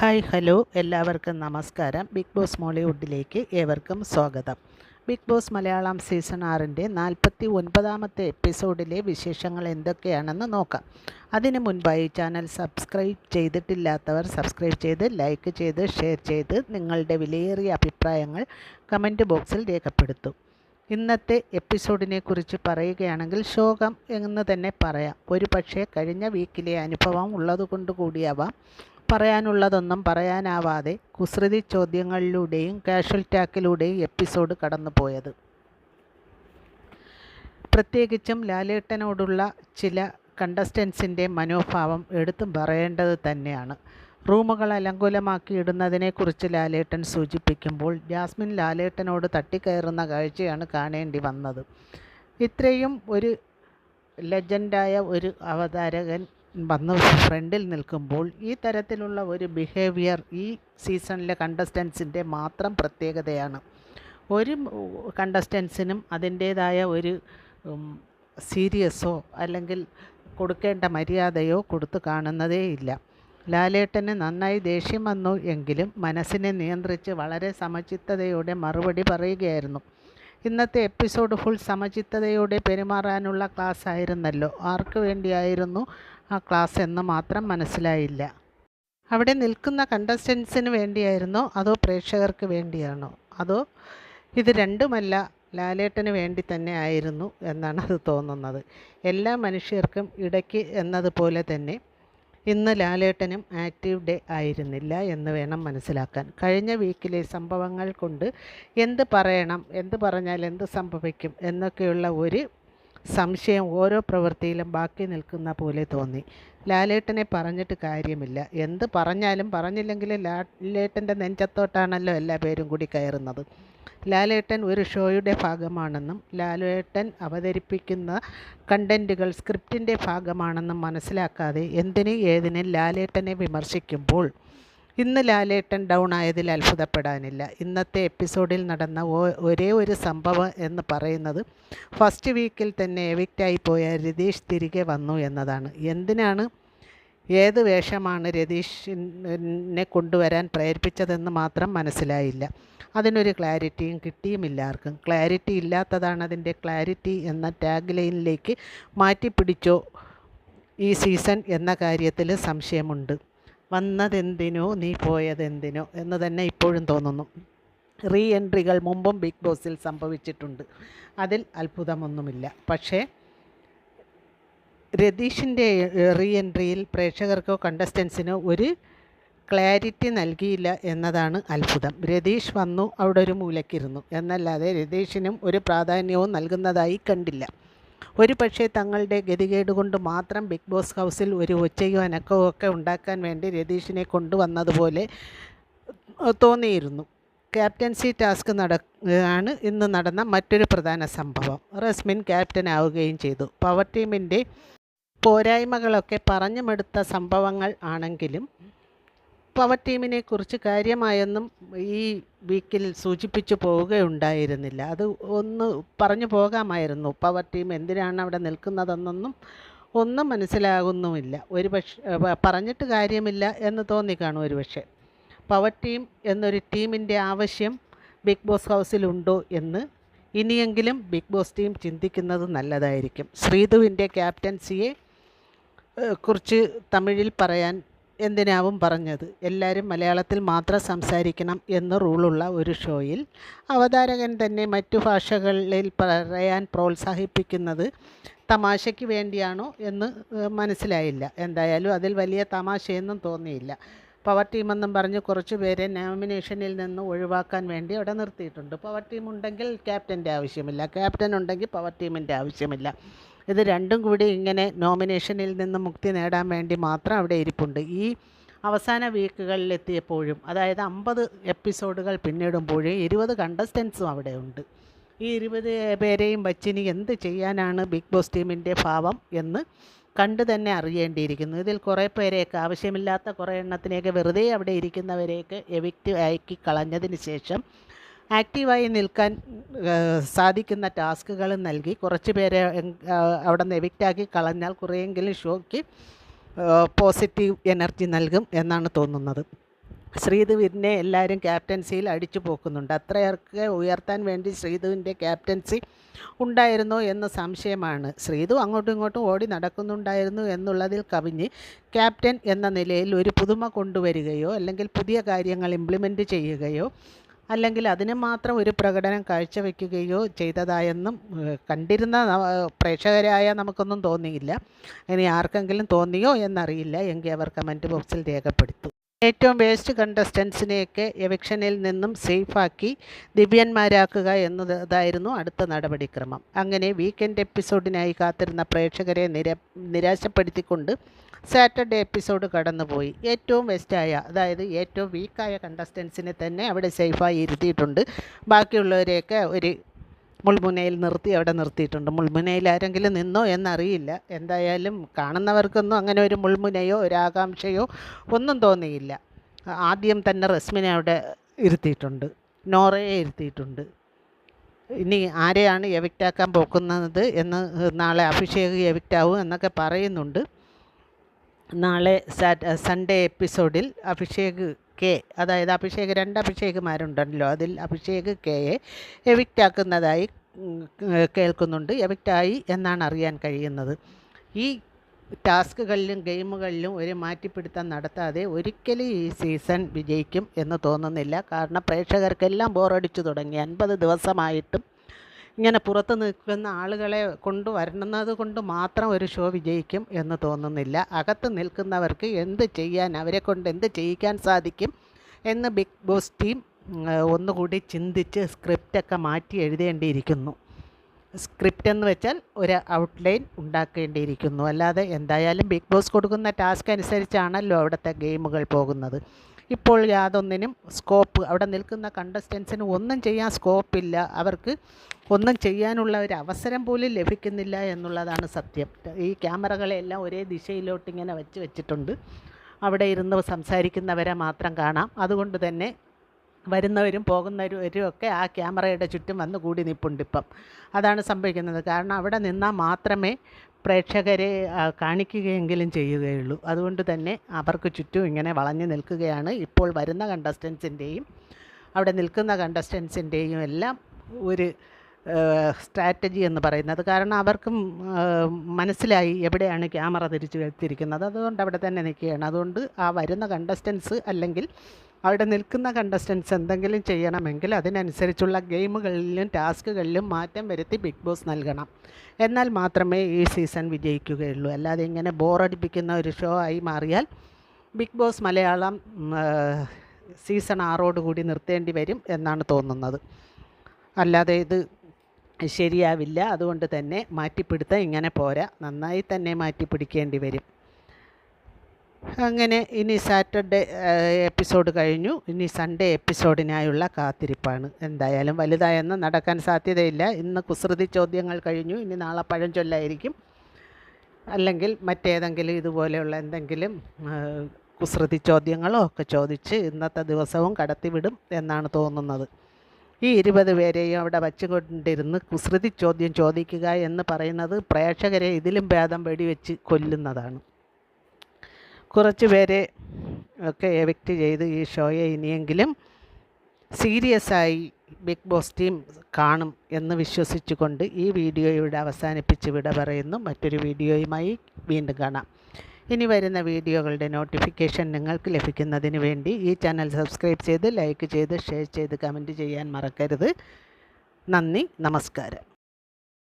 Hi hello എല്ലാവർക്കും നമസ്കാരം. Big boss മോളിവുഡിലേക്ക് ഏവർക്കും സ്വാഗതം. ബിഗ് ബോസ് മലയാളം സീസൺ ആറിന്റെ നാൽപ്പത്തി ഒൻപതാമത്തെ എപ്പിസോഡിലെ വിശേഷങ്ങൾ എന്തൊക്കെയാണെന്ന് നോക്കാം. അതിനു മുൻപായി ചാനൽ സബ്സ്ക്രൈബ് ചെയ്തിട്ടില്ലാത്തവർ സബ്സ്ക്രൈബ് ചെയ്ത് ലൈക്ക് ചെയ്ത് ഷെയർ ചെയ്ത് നിങ്ങളുടെ വിലയേറിയ അഭിപ്രായങ്ങൾ കമന്റ് ബോക്സിൽ രേഖപ്പെടുത്തും. ഇന്നത്തെ എപ്പിസോഡിനെ കുറിച്ച് പറയുകയാണെങ്കിൽ ശോകം എന്ന് തന്നെ പറയാം. ഒരു പക്ഷേ കഴിഞ്ഞ വീക്കിലെ അനുഭവം ഉള്ളതുകൊണ്ട് കൂടിയാവാം പറയാനുള്ളതൊന്നും പറയാനാവാതെ കുസൃതി ചോദ്യങ്ങളിലൂടെയും കാഷ്വൽ ടാക്കിലൂടെയും എപ്പിസോഡ് കടന്നുപോയത്. പ്രത്യേകിച്ചും ലാലേട്ടനോടുള്ള ചില കണ്ടസ്റ്റൻസിന്റെ മനോഭാവം എടുത്തും പറയേണ്ടത് തന്നെയാണ്. റൂമുകൾ അലങ്കുലമാക്കി ഇടുന്നതിനെക്കുറിച്ച് ലാലേട്ടൻ സൂചിപ്പിക്കുമ്പോൾ ജാസ്മിൻ ലാലേട്ടനോട് തട്ടിക്കയറുന്ന കാഴ്ചയാണ് കാണേണ്ടി വന്നത്. ഇത്രയും ഒരു ലെജൻഡായ ഒരു അവതാരകൻ വന്ന് ഫ്രണ്ടിൽ നിൽക്കുമ്പോൾ ഈ തരത്തിലുള്ള ഒരു ബിഹേവിയർ ഈ സീസണിലെ കണ്ടസ്റ്റൻസിന്റെ മാത്രം പ്രത്യേകതയാണ്. ഒരു കണ്ടസ്റ്റൻസിനും അതിന്റേതായ ഒരു സീരിയസോ അല്ലെങ്കിൽ കൊടുക്കേണ്ട മര്യാദയോ കൊടുത്തു കാണുന്നതേ ഇല്ല. ലാലേട്ടന് നന്നായി ദേഷ്യം വന്നു എങ്കിലും മനസ്സിനെ നിയന്ത്രിച്ച് വളരെ സമചിത്തതയോടെ മറുപടി പറയുകയായിരുന്നു. ഇന്നത്തെ എപ്പിസോഡ് ഫുൾ സമചിത്തതയോടെ പെരുമാറാനുള്ള ക്ലാസ് ആയിരുന്നല്ലോ. ആർക്ക് വേണ്ടിയായിരുന്നു ആ ക്ലാസ് എന്ന് മാത്രം മനസ്സിലായില്ല. അവിടെ നിൽക്കുന്ന കണ്ടസ്റ്റൻസിന് വേണ്ടിയായിരുന്നോ? അതോ പ്രേക്ഷകർക്ക് വേണ്ടിയാണോ? അതോ ഇത് രണ്ടുമല്ല ലാലേട്ടന് വേണ്ടി തന്നെ ആയിരുന്നു എന്നാണ് അത് തോന്നുന്നത്. എല്ലാ മനുഷ്യർക്കും ഇടയ്ക്ക് എന്നതുപോലെ തന്നെ ഇന്ന് ലാലേട്ടനും ആക്റ്റീവ് ഡേ ആയിരുന്നില്ല എന്ന് വേണം മനസ്സിലാക്കാൻ. കഴിഞ്ഞ വീക്കിലെ സംഭവങ്ങൾ കൊണ്ട് എന്ത് പറയണം എന്ത് പറഞ്ഞാൽ എന്ത് സംഭവിക്കും എന്നൊക്കെയുള്ള ഒരു സംശയം ഓരോ പ്രവൃത്തിയിലും ബാക്കി നിൽക്കുന്ന പോലെ തോന്നി. ലാലേട്ടനെ പറഞ്ഞിട്ട് കാര്യമില്ല. എന്ത് പറഞ്ഞാലും പറഞ്ഞില്ലെങ്കിൽ ലാലേട്ടന്റെ നെഞ്ചത്തോട്ടാണല്ലോ എല്ലാ പേരും കൂടി കയറുന്നത്. ലാലേട്ടൻ ഒരു ഷോയുടെ ഭാഗമാണെന്നും ലാലേട്ടൻ അവതരിപ്പിക്കുന്ന കണ്ടന്റുകൾ സ്ക്രിപ്റ്റിന്റെ ഭാഗമാണെന്നും മനസ്സിലാക്കാതെ എന്തിന് ഏതിന് ലാലേട്ടനെ വിമർശിക്കുമ്പോൾ ഇന്ന് ലാലേട്ടൻ ഡൗൺ ആയതിൽ അത്ഭുതപ്പെടാനില്ല. ഇന്നത്തെ എപ്പിസോഡിൽ നടന്ന ഒരേ ഒരു സംഭവം എന്ന് പറയുന്നത് ഫസ്റ്റ് വീക്കിൽ തന്നെ എവിക്റ്റായി പോയ രതീഷ് തിരികെ വന്നു എന്നതാണ്. എന്തിനാണ് ഏത് വേഷമാണ് രതീഷിനെ കൊണ്ടുവരാൻ പ്രേരിപ്പിച്ചതെന്ന് മാത്രം മനസ്സിലായില്ല. അതിനൊരു ക്ലാരിറ്റിയും കിട്ടിയുമില്ല ആർക്കും. ക്ലാരിറ്റി ഇല്ലാത്തതാണ് അതിന്റെ ക്ലാരിറ്റി എന്ന ടാഗ് ലൈനിലേക്ക് മാറ്റിപ്പിടിച്ചോ ഈ സീസൺ എന്ന കാര്യത്തിൽ സംശയമുണ്ട്. വന്നതെന്തിനോ നീ പോയതെന്തിനോ എന്ന് തന്നെ ഇപ്പോഴും തോന്നുന്നു. റീ എൻട്രികൾ മുമ്പും ബിഗ് ബോസിൽ സംഭവിച്ചിട്ടുണ്ട്. അതിൽ അത്ഭുതമൊന്നുമില്ല. പക്ഷേ രതീഷിന്റെ റീ എൻട്രിയിൽ പ്രേക്ഷകർക്കോ കണ്ടസ്റ്റൻസിനോ ഒരു ക്ലാരിറ്റി നൽകിയില്ല എന്നതാണ് അത്ഭുതം. രതീഷ് വന്നു അവിടെ ഒരു മൂലക്കിരുന്നു. എന്നല്ലാതെ രതീഷിനും ഒരു പ്രാധാന്യവും നൽകുന്നതായി കണ്ടില്ല. ഒരു പക്ഷേ തങ്ങളുടെ ഗതികേട് കൊണ്ട് മാത്രം ബിഗ് ബോസ് ഹൗസിൽ ഒരു ഒച്ചയോ അനക്കോ ഒക്കെ ഉണ്ടാക്കാൻ വേണ്ടി രതീഷിനെ കൊണ്ടുവന്നതുപോലെ തോന്നിയിരുന്നു. ക്യാപ്റ്റൻസി ടാസ്ക് നട ആണ് ഇന്ന് നടന്ന മറ്റൊരു പ്രധാന സംഭവം. റസ്മിൻ ക്യാപ്റ്റൻ ആവുകയും ചെയ്തു. പവർ ടീമിന്റെ പോരായ്മകളൊക്കെ പറഞ്ഞുമെടുത്ത സംഭവങ്ങൾ ആണെങ്കിലും പവർ ടീമിനെ കുറിച്ച് കാര്യമായൊന്നും ഈ വീക്കിൽ സൂചിപ്പിച്ചു പോവുകയുണ്ടായിരുന്നില്ല. അത് ഒന്ന് പറഞ്ഞു പോകാമായിരുന്നു. പവർ ടീം എന്തിനാണ് അവിടെ നിൽക്കുന്നതെന്നൊന്നും ഒന്നും മനസ്സിലാകുന്നുമില്ല. ഒരു പക്ഷേ പറഞ്ഞിട്ട് കാര്യമില്ല എന്ന് തോന്നിക്കാണും ഒരു പക്ഷേ പവർ ടീം എന്നൊരു ടീമിന്റെ ആവശ്യം ബിഗ് ബോസ് ഹൗസിലുണ്ടോ എന്ന് ഇനിയെങ്കിലും ബിഗ് ബോസ് ടീം ചിന്തിക്കുന്നത് നല്ലതായിരിക്കും. ശ്രീധുവിന്റെ ക്യാപ്റ്റൻസിയെ കുറിച്ച് തമിഴിൽ പറയാൻ എന്തിനാവും പറഞ്ഞത്? എല്ലാവരും മലയാളത്തിൽ മാത്രം സംസാരിക്കണം എന്ന് റൂളുള്ള ഒരു ഷോയിൽ അവതാരകൻ തന്നെ മറ്റു ഭാഷകളിൽ പറയാൻ പ്രോത്സാഹിപ്പിക്കുന്നത് തമാശയ്ക്ക് വേണ്ടിയാണോ എന്ന് മനസ്സിലായില്ല. എന്തായാലും അതിൽ വലിയ തമാശയൊന്നും തോന്നിയില്ല. പവർ ടീമെന്നും പറഞ്ഞ് കുറച്ച് പേരെ നോമിനേഷനിൽ നിന്ന് ഒഴിവാക്കാൻ വേണ്ടി അവിടെ നിർത്തിയിട്ടുണ്ട്. പവർ ടീം ഉണ്ടെങ്കിൽ ക്യാപ്റ്റന്റെ ആവശ്യമില്ല. ക്യാപ്റ്റൻ ഉണ്ടെങ്കിൽ പവർ ടീമിന്റെ ആവശ്യമില്ല. ഇത് രണ്ടും കൂടി ഇങ്ങനെ നോമിനേഷനിൽ നിന്ന് മുക്തി നേടാൻ വേണ്ടി മാത്രം അവിടെ ഇരിപ്പുണ്ട്. ഈ അവസാന വീക്കുകളിൽ എത്തിയപ്പോഴും അതായത് അമ്പത് എപ്പിസോഡുകൾ പിന്നിടുമ്പോഴും ഇരുപത് കണ്ടസ്റ്റൻസും അവിടെ ഉണ്ട്. ഈ ഇരുപത് പേരെയും വച്ചിനി എന്ത് ചെയ്യാനാണ് ബിഗ് ബോസ് ടീമിന്റെ ഭാവം എന്ന് കണ്ടു തന്നെ അറിയേണ്ടിയിരിക്കുന്നു. ഇതിൽ കുറേ പേരെയൊക്കെ ആവശ്യമില്ലാത്ത കുറേ എണ്ണത്തിനെയൊക്കെ വെറുതെ അവിടെ ഇരിക്കുന്നവരെയൊക്കെ എവിക്റ്റ് ആക്കി കളഞ്ഞതിന് ശേഷം ആക്റ്റീവായി നിൽക്കാൻ സാധിക്കുന്ന ടാസ്കുകൾ നൽകി കുറച്ച് പേരെ അവിടെ നിന്ന് എവിക്റ്റാക്കി കളഞ്ഞാൽ കുറേയെങ്കിലും ഷോയ്ക്ക് പോസിറ്റീവ് എനർജി നൽകും എന്നാണ് തോന്നുന്നത്. ശ്രീധുവിനെ എല്ലാവരും ക്യാപ്റ്റൻസിയിൽ അടിച്ചു പോക്കുന്നുണ്ട്. അത്രയൊക്കെ ഉയർത്താൻ വേണ്ടി ശ്രീധുവിന്റെ ക്യാപ്റ്റൻസി ഉണ്ടായിരുന്നോ എന്ന സംശയമാണ്. ശ്രീധു അങ്ങോട്ടും ഇങ്ങോട്ടും ഓടി നടക്കുന്നുണ്ടായിരുന്നു എന്നുള്ളതിൽ കവിഞ്ഞ് ക്യാപ്റ്റൻ എന്ന നിലയിൽ ഒരു പുതുമ കൊണ്ടുവരികയോ അല്ലെങ്കിൽ പുതിയ കാര്യങ്ങൾ ഇംപ്ലിമെന്റ് ചെയ്യുകയോ അല്ലെങ്കിൽ അതിന് മാത്രം ഒരു പ്രകടനം കാഴ്ചവെക്കുകയോ ചെയ്തതായെന്നും കണ്ടിരുന്ന പ്രേക്ഷകരായ നമുക്കൊന്നും തോന്നിയില്ല. ഇനി ആർക്കെങ്കിലും തോന്നിയോ എന്നറിയില്ല. എങ്കിൽ അവർ കമന്റ് ബോക്സിൽ രേഖപ്പെടുത്തും. ഏറ്റവും വേസ്റ്റ് കണ്ടസ്റ്റൻസിനെയൊക്കെ എവിക്ഷനിൽ നിന്നും സേഫാക്കി ദിവ്യന്മാരാക്കുക എന്നതായിരുന്നു അടുത്ത നടപടിക്രമം. അങ്ങനെ വീക്കെൻഡ് എപ്പിസോഡിനായി കാത്തിരുന്ന പ്രേക്ഷകരെ നിര നിരാശപ്പെടുത്തിക്കൊണ്ട് സാറ്റർഡേ എപ്പിസോഡ് കടന്നുപോയി. ഏറ്റവും വെസ്റ്റായ അതായത് ഏറ്റവും വീക്കായ കണ്ടസ്റ്റൻസിനെ തന്നെ അവിടെ സേഫായി ഇരുത്തിയിട്ടുണ്ട്. ബാക്കിയുള്ളവരെയൊക്കെ ഒരു മുൾമുനയിൽ നിർത്തി അവിടെ നിർത്തിയിട്ടുണ്ട്. മുൾമുനയിൽ ആരെങ്കിലും നിന്നോ എന്നറിയില്ല. എന്തായാലും കാണുന്നവർക്കൊന്നും അങ്ങനെ ഒരു മുൾമുനയോ ഒരു ആകാംക്ഷയോ ഒന്നും തോന്നിയില്ല. ആദ്യം തന്നെ റസ്മിനെ അവിടെ ഇരുത്തിയിട്ടുണ്ട്. നോറയെ ഇരുത്തിയിട്ടുണ്ട്. ഇനി ആരെയാണ് എവിക്റ്റാക്കാൻ പോക്കുന്നത് എന്ന് നാളെ അഭിഷേക് എവിക്റ്റാവും എന്നൊക്കെ പറയുന്നുണ്ട്. നാളെ സൺഡേ എപ്പിസോഡിൽ അഭിഷേക് കെ അതായത് അഭിഷേക് രണ്ട് അഭിഷേകുമാരുണ്ടല്ലോ. അതിൽ അഭിഷേക് കെയെ എവിക്റ്റാക്കുന്നതായി കേൾക്കുന്നുണ്ട്. എവിക്റ്റായി എന്നാണ് അറിയാൻ കഴിയുന്നത്. ഈ ടാസ്കുകളിലും ഗെയിമുകളിലും ഒരു മാറ്റിപ്പിടുത്തം നടത്താതെ ഒരിക്കലും ഈ സീസൺ വിജയിക്കും എന്ന് തോന്നുന്നില്ല. കാരണം പ്രേക്ഷകർക്കെല്ലാം ബോറടിച്ചു തുടങ്ങി. അൻപത് ദിവസമായിട്ടും ഇങ്ങനെ പുറത്ത് നിൽക്കുന്ന ആളുകളെ കൊണ്ട് വരുന്നത് കൊണ്ട് മാത്രം ഒരു ഷോ വിജയിക്കും എന്ന് തോന്നുന്നില്ല. അകത്ത് നിൽക്കുന്നവർക്ക് എന്ത് ചെയ്യാൻ അവരെ കൊണ്ട് എന്ത് ചെയ്യിക്കാൻ സാധിക്കും എന്ന് ബിഗ് ബോസ് ടീം ഒന്നുകൂടി ചിന്തിച്ച് സ്ക്രിപ്റ്റൊക്കെ മാറ്റി എഴുതേണ്ടിയിരിക്കുന്നു. സ്ക്രിപ്റ്റ് എന്ന് വെച്ചാൽ ഒരു ഔട്ട്ലൈൻ ഉണ്ടാക്കേണ്ടിയിരിക്കുന്നു. അല്ലാതെ എന്തായാലും ബിഗ് ബോസ് കൊടുക്കുന്ന ടാസ്ക് അനുസരിച്ചാണല്ലോ അവിടുത്തെ ഗെയിമുകൾ പോകുന്നത്. ഇപ്പോൾ യാതൊന്നിനും സ്കോപ്പ് അവിടെ നിൽക്കുന്ന കണ്ടസ്റ്റൻസിന് ഒന്നും ചെയ്യാൻ സ്കോപ്പില്ല അവർക്ക് ഒന്നും ചെയ്യാനുള്ള ഒരു അവസരം പോലും ലഭിക്കുന്നില്ല എന്നുള്ളതാണ് സത്യം. ഈ ക്യാമറകളെല്ലാം ഒരേ ദിശയിലോട്ട് ഇങ്ങനെ വെച്ച് വെച്ചിട്ടുണ്ട്. അവിടെ ഇരുന്ന് സംസാരിക്കുന്നവരെ മാത്രം കാണാം. അതുകൊണ്ട് തന്നെ വരുന്നവരും പോകുന്നവരും ഒക്കെ ആ ക്യാമറയുടെ ചുറ്റും വന്ന് കൂടി നിൽപ്പുണ്ട് ഇപ്പം. അതാണ് സംഭവിക്കുന്നത്. കാരണം അവിടെ നിന്നാൽ മാത്രമേ പ്രേക്ഷകരെ കാണിക്കുകയെങ്കിലും ചെയ്യുകയുള്ളൂ. അതുകൊണ്ട് തന്നെ അവർക്ക് ചുറ്റും ഇങ്ങനെ വളഞ്ഞു നിൽക്കുകയാണ്. ഇപ്പോൾ വരുന്ന കണ്ടസ്റ്റൻസിന്റെയും അവിടെ നിൽക്കുന്ന കണ്ടസ്റ്റൻസിന്റെയും എല്ലാം ഒരു സ്ട്രാറ്റജി എന്ന് പറയുന്നത്. കാരണം അവർക്കും മനസ്സിലായി എവിടെയാണ് ക്യാമറ തിരിച്ചു വെച്ചിരിക്കുന്നത്. അതുകൊണ്ട് അവിടെ തന്നെ നിൽക്കുകയാണ്. അതുകൊണ്ട് ആ വരുന്ന കണ്ടസ്റ്റൻസ് അല്ലെങ്കിൽ അവിടെ നിൽക്കുന്ന കണ്ടസ്റ്റൻസ് എന്തെങ്കിലും ചെയ്യണമെങ്കിൽ അതിനനുസരിച്ചുള്ള ഗെയിമുകളിലും ടാസ്കുകളിലും മാറ്റം വരുത്തി ബിഗ് ബോസ് നൽകണം. എന്നാൽ മാത്രമേ ഈ സീസൺ വിജയിക്കുകയുള്ളൂ. അല്ലാതെ ഇങ്ങനെ ബോറടിപ്പിക്കുന്ന ഒരു ഷോ ആയി മാറിയാൽ ബിഗ് ബോസ് മലയാളം സീസൺ ആറോടുകൂടി നിർത്തേണ്ടി വരും എന്നാണ് തോന്നുന്നത്. അല്ലാതെ ഇത് ശരിയാവില്ല. അതുകൊണ്ട് തന്നെ മാറ്റിപ്പിടുത്തം ഇങ്ങനെ പോരാ. നന്നായി തന്നെ മാറ്റിപ്പിടിക്കേണ്ടി വരും. അങ്ങനെ ഇനി സാറ്റർഡേ എപ്പിസോഡ് കഴിഞ്ഞു. ഇനി സൺഡേ എപ്പിസോഡിനായുള്ള കാത്തിരിപ്പാണ്. എന്തായാലും വലുതായൊന്നും നടക്കാൻ സാധ്യതയില്ല. ഇന്ന് കുസൃതി ചോദ്യങ്ങൾ കഴിഞ്ഞു. ഇനി നാളെ പഴഞ്ചൊല്ലായിരിക്കും അല്ലെങ്കിൽ മറ്റേതെങ്കിലും ഇതുപോലെയുള്ള എന്തെങ്കിലും കുസൃതി ചോദ്യങ്ങളോ ഒക്കെ ചോദിച്ച് ഇന്നത്തെ ദിവസവും കടത്തിവിടും എന്നാണ് തോന്നുന്നത്. ഈ ഇരുപത് പേരെയും അവിടെ വച്ചുകൊണ്ടിരുന്ന് കുസൃതി ചോദ്യം ചോദിക്കുക എന്ന് പറയുന്നത് പ്രേക്ഷകരെ ഇതിലും ഭേദം വെടിവെച്ച് കൊല്ലുന്നതാണ്. കുറച്ച് പേരെ ഒക്കെ എവിക്റ്റ് ചെയ്ത് ഈ ഷോയെ ഇനിയെങ്കിലും സീരിയസ് ആയി ബിഗ് ബോസ് ടീം കാണും എന്ന് വിശ്വസിച്ചുകൊണ്ട് ഈ വീഡിയോ ഇവിടെ അവസാനിപ്പിച്ച് വിട പറയുന്നു. മറ്റൊരു വീഡിയോയുമായി വീണ്ടും കാണാം. ഇനി വരുന്ന വീഡിയോകളുടെ നോട്ടിഫിക്കേഷൻ നിങ്ങൾക്ക് ലഭിക്കുന്നതിന് വേണ്ടി ഈ ചാനൽ സബ്സ്ക്രൈബ് ചെയ്ത് ലൈക്ക് ചെയ്ത് ഷെയർ ചെയ്ത് കമന്റ് ചെയ്യാൻ മറക്കരുത്. നന്ദി നമസ്കാരം.